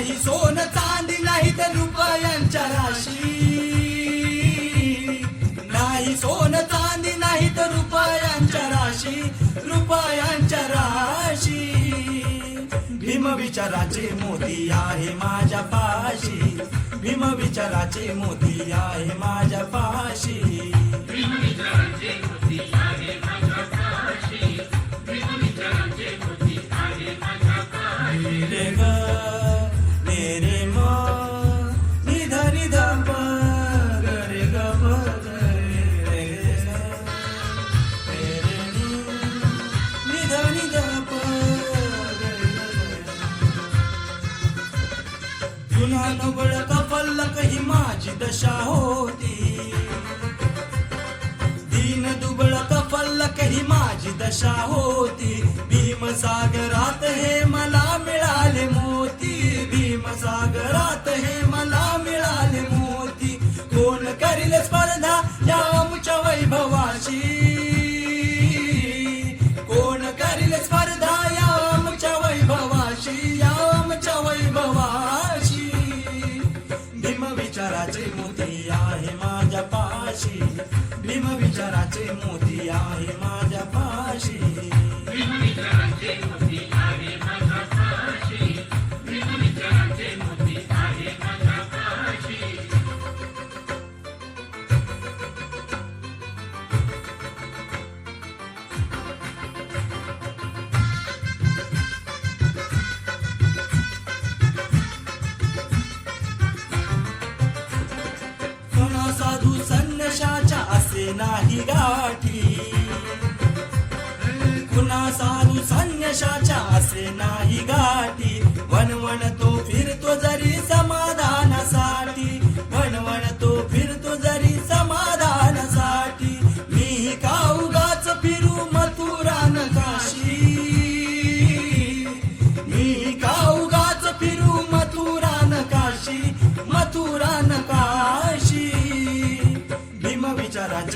नाही सोन चांदी नाही तर रुपयांच्या राशी. नाही सोन चांदी नाही तर रुपयांच्या राशी रुपयांच्या राशी. भीम विचाराचे मोती आहे माझ्या पाशी. भीम विचाराचे मोती आहे माझ्या पाशी. ही माझी दशा होती. दीन दुबळ कपल्लक ही माझी दशा होती. भीमसागरात हे मोती आहे माझ्या पाशी. भीम विचाराचे मोती आहे माझ्या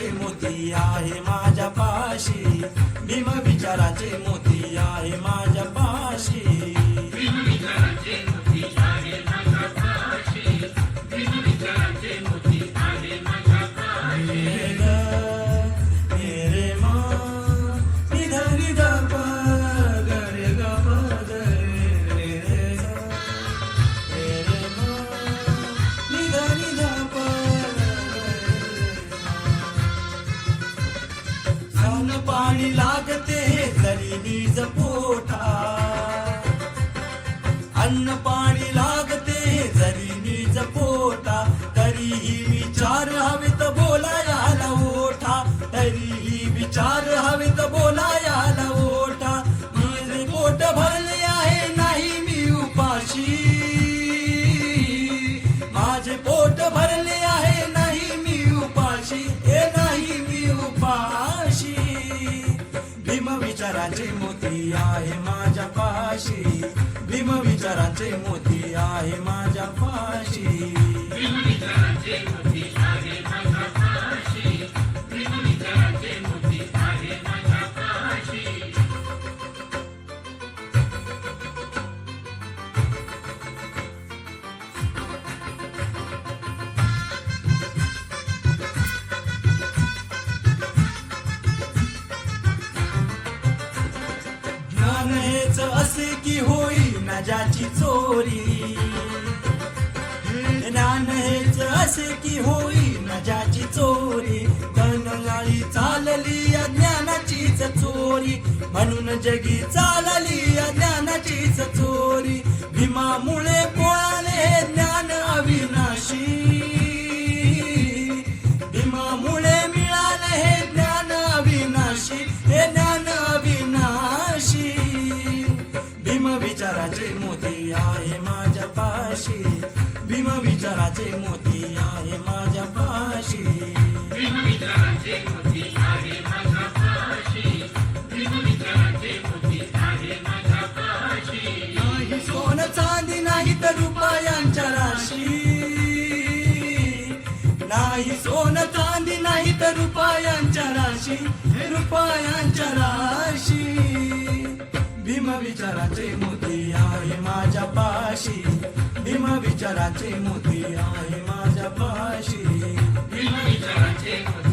विचाराचे मोती आहे माझ्या पाशी भीम विचाराचे मोती आहे माझ्या पाशी पाणी लागते तरी निज पोटा अन्न पाणी लागते जरी निज पोटा तरीही विचार हवेत बोलायला ओठा. तरीही विचार विचाराचे मोती आहे माझ्या पाशी. भीम विचाराचे मोती आहे माझ्या पाशी. की होई नजाची ज्याची चोरी. ज्ञान हेच असे की होई नजाची ज्याची चोरी. धनगाळी चालली अज्ञानाचीच चोरी. म्हणून जगी चालली अज्ञानाचीच चोरी. भीमामुळे कोणाले ज्ञान अविनाशी. मोती आहे माझ्या पाशी. भीम विचाराचे मोती आहे माझ्या पाशी. नाही सोन चांदी नाही तर रुपयांच्या राशी. नाही सोन चांदी नाही तर रुपयांच्या राशी. हे रुपयांच्या राशी. भीम विचाराचे मोती आहे पाशी. भीम विचाराचे मोती आहे माझ्या पाशी. विचाराचे